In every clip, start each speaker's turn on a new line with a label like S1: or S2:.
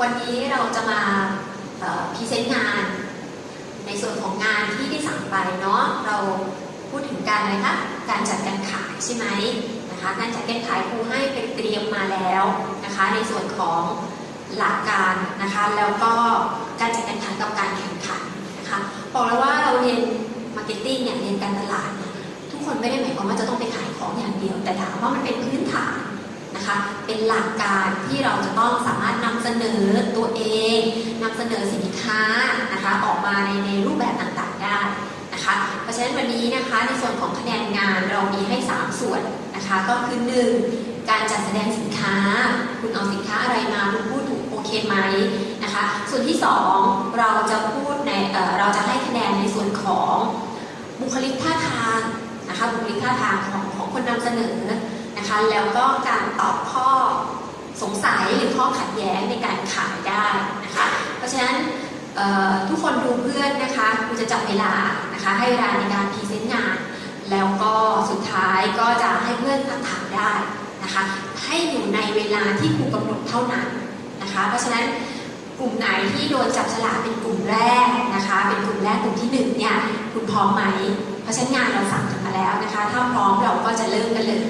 S1: วันนี้เราจะมาพรีเซนต์งาน ในส่วนของงานที่ได้สั่งไปเนาะเราพูดถึงการอะไรคะการจัดการขายใช่ไหมนะคะการจัดการขายครูให้เป็นเตรียมมาแล้วนะคะ ในส่วนของหลักการนะคะแล้วก็การจัดการขายกับการแข่งขันนะคะบอกแล้วว่าเราเรียนมาร์เก็ตติ้งเนี่ยเรียนการตลาด ทุกคนไม่ได้หมายความว่าจะต้องไปขายของอย่างเดียว แต่ถามว่ามันเป็นพื้นฐาน นะคะ เป็นหลักการที่เราจะต้องสามารถนำเสนอตัวเองนำเสนอสินค้านะคะออกมาในในรูปแบบต่างๆได้นะคะเพราะฉะนั้นวันนี้นะคะในส่วนของคะแนนงานเรามีให้ 3 ส่วนนะคะ ก็คือ 1. การจัดแสดงสินค้า คุณเอาสินค้าอะไรมาคุณพูดถูกโอเคไหมนะคะ ส่วนที่ 2 เราจะพูดในเเราจะให้คะแนนในส่วนของบุคลิกท่าทางนะคะบุคลิกท่าทางของของคนนำเสนอ นะคะ แล้วก็การตอบข้อสงสัยหรือข้อขัดแย้งในการขายได้นะคะ เพราะฉะนั้นทุกคนดูเพื่อนนะคะครูจะจับเวลานะคะ ให้เวลาในการพรีเซนต์งาน แล้วก็สุดท้ายก็จะให้เพื่อนถามได้นะคะ ให้อยู่ในเวลาที่ครูกำหนดเท่านั้นนะคะ เพราะฉะนั้นกลุ่มไหนที่โดนจับฉลากเป็นกลุ่มแรกนะคะ เป็นกลุ่มแรกกลุ่มที่หนึ่งเนี่ยคุณพร้อมไหม เพราะฉะนั้นงานเราสั่งกันมาแล้วนะคะ ถ้าพร้อมเราก็จะเริ่มกันเลย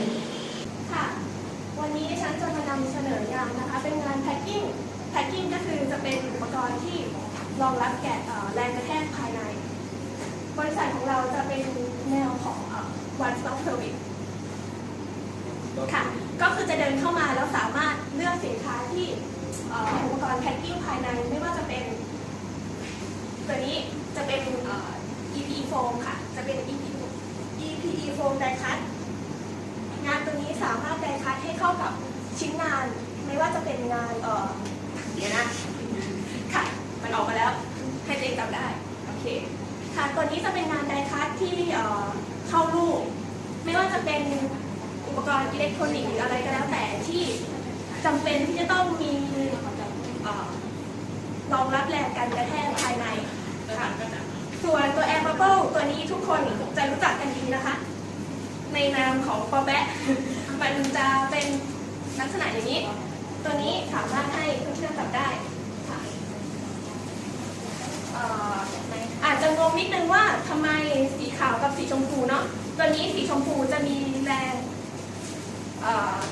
S2: วันนี้ดิฉันจะมานำเสนองานนะคะ เป็นงานแพ็คกิ้ง แพ็คกิ้งก็คือจะเป็นอุปกรณ์ที่รองรับแกะแรงกระแทกภายใน บริษัทของเราจะเป็นแนวของเอ่อ one stop service ค่ะ ก็คือจะเดินเข้ามาแล้วสามารถเลือกสินค้าที่อุปกรณ์แพ็คกิ้งภายในไม่ว่าจะเป็น ตัวนี้จะเป็น EPE foam ค่ะ จะเป็น EPE EPE foam die cut สามารถไดคัดให้เข้ากับชิ้นงาน ไม่ว่าจะเป็นงานเออเดี๋ยวนะ ค่ะ มันออกมาแล้ว ให้ตัวเองจำได้ โอเค ค่ะ ตัวนี้จะเป็นงานไดคัดที่เอ่อเข้ารูป ไม่ว่าจะเป็นอุปกรณ์อิเล็กทรอนิกส์หรืออะไรก็แล้วแต่ที่จำเป็นที่จะต้องมีเอ่อรองรับแรงการกระแทกภายในค่ะส่วนตัวแอร์บับเบิลตัวนี้ทุกคนจะรู้จักกันดีนะคะ ในนามของปอแบะ มันจะเป็นลักษณะอย่างนี้ ตัวนี้สามารถให้เพื่อนๆจับได้ค่ะอาจจะงงนิดนึงว่าทำไมสีขาวกับสีชมพูเนาะ ตัวนี้สีชมพูจะมีแรง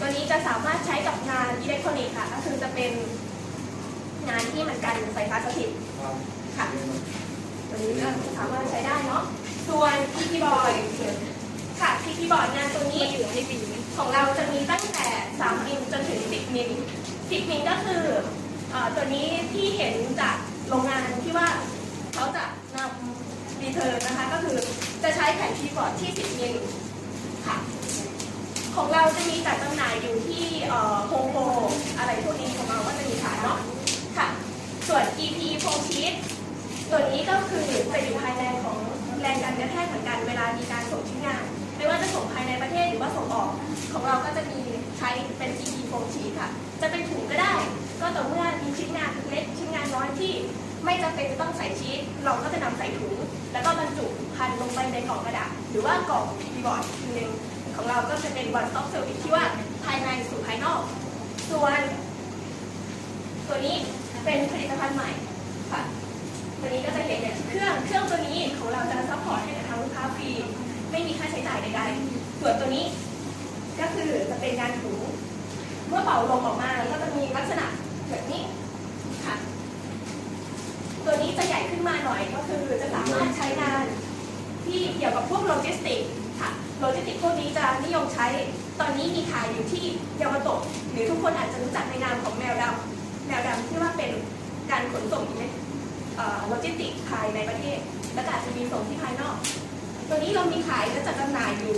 S2: ตัวนี้จะสามารถใช้กับงานอิเล็กทรอนิกส์ค่ะ ก็คือจะเป็นงานที่มันกันไฟฟ้าสถิตค่ะ ตัวนี้ก็สามารถใช้ได้เนาะ ส่วนคีย์บอร์ดค่ะคีย์บอร์ดงานตัวนี้ ของเราจะมีตั้งแต่ 3 มิลจนถึง 10 มิล 10 มิลก็คืออตัวนี้ที่เห็นจากโรงงานที่ว่าเขาจะนำรีเทิร์นนะคะ ก็คือจะใช้แผ่นคีย์บอร์ดที่ 10 มิลค่ะของเราจะมีจัดจำหน่ายอยู่ที่โฮมโปรอะไรพวกนี้ของเราก็จะมีขายเนาะค่ะ ส่วน EP โฟมชีตตัวนี้ก็คือจะอยู่ภายในของแรงการกระแทกเหมือนกันเวลามีการส่งชิ้นงาน ไม่ว่าจะส่งภายในประเทศหรือว่าส่งออก ของเราก็จะมีใช้เป็น EP โฟมชีทค่ะ จะเป็นถุงก็ได้ ก็ต่อเมื่อมีชิ้นงานเล็กชิ้นงานน้อยที่ ไม่จำเป็นจะต้องใส่ชีสเราก็จะนำใส่ถุง แล้วก็บรรจุพันลงไปในกล่องกระดาษหรือว่ากล่องคีบอร์ดทีหนึงของเราก็จะเป็น one stop service ที่ว่าภายในสู่ภายนอก ส่วน ตัวนี้เป็นผลิตภัณฑ์ใหม่ค่ะตัวนี้ก็จะเห็นเนี่ยเครื่องเครื่องตัวนี้ของเราจะซัพพอร์ตให้กับทางลูกค้าฟรี ไม่มีค่าใช้จ่ายใดๆ ส่วนตัวนี้ก็คือจะเป็นการถูเมื่อเป่าลมออกมาก็จะมีลักษณะแบบนี้ค่ะ ตัวนี้จะใหญ่ขึ้นมาหน่อยก็คือจะสามารถใช้งานที่เกี่ยวกับพวกโลจิสติกค่ะ โลจิสติกพวกนี้จะนิยมใช้ ตอนนี้มีขายอยู่ที่เยาวโตะหรือทุกคนอาจจะรู้จักในนามของแมวดำแมวดำที่ว่าเป็นการขนส่งอิเล็กโลจิสติกภายในประเทศ และอาจจะมีส่งที่ภายนอก ตัวนี้เรามีขายและจัดจำหน่ายอยู่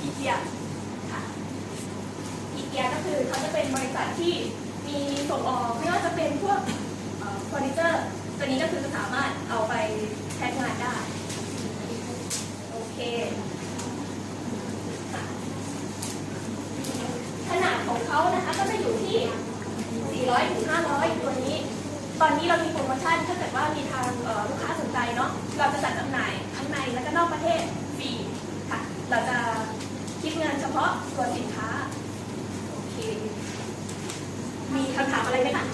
S2: อีเกียค่ะอีเกียก็คือเขาจะเป็นบริษัทที่มีส่งออกไม่ว่าจะเป็นพวกเฟอร์นิเจอร์ตัวนี้ก็คือจะสามารถเอาไปใช้งานได้ โอเคขนาดของเขานะคะก็จะอยู่ที่ 400ถึง500 ตัวนี้ ตอนนี้เรามีโปรโมชั่นถ้าเกิดว่ามีทางลูกค้าส ใจเนาะเราจะจัดจำหน่ายทั้งในและก็นอกประเทศฟรีค่ะ เราจะคิดเงินเฉพาะตัวสินค้า โอเค มีคำถามอะไรไหมคะ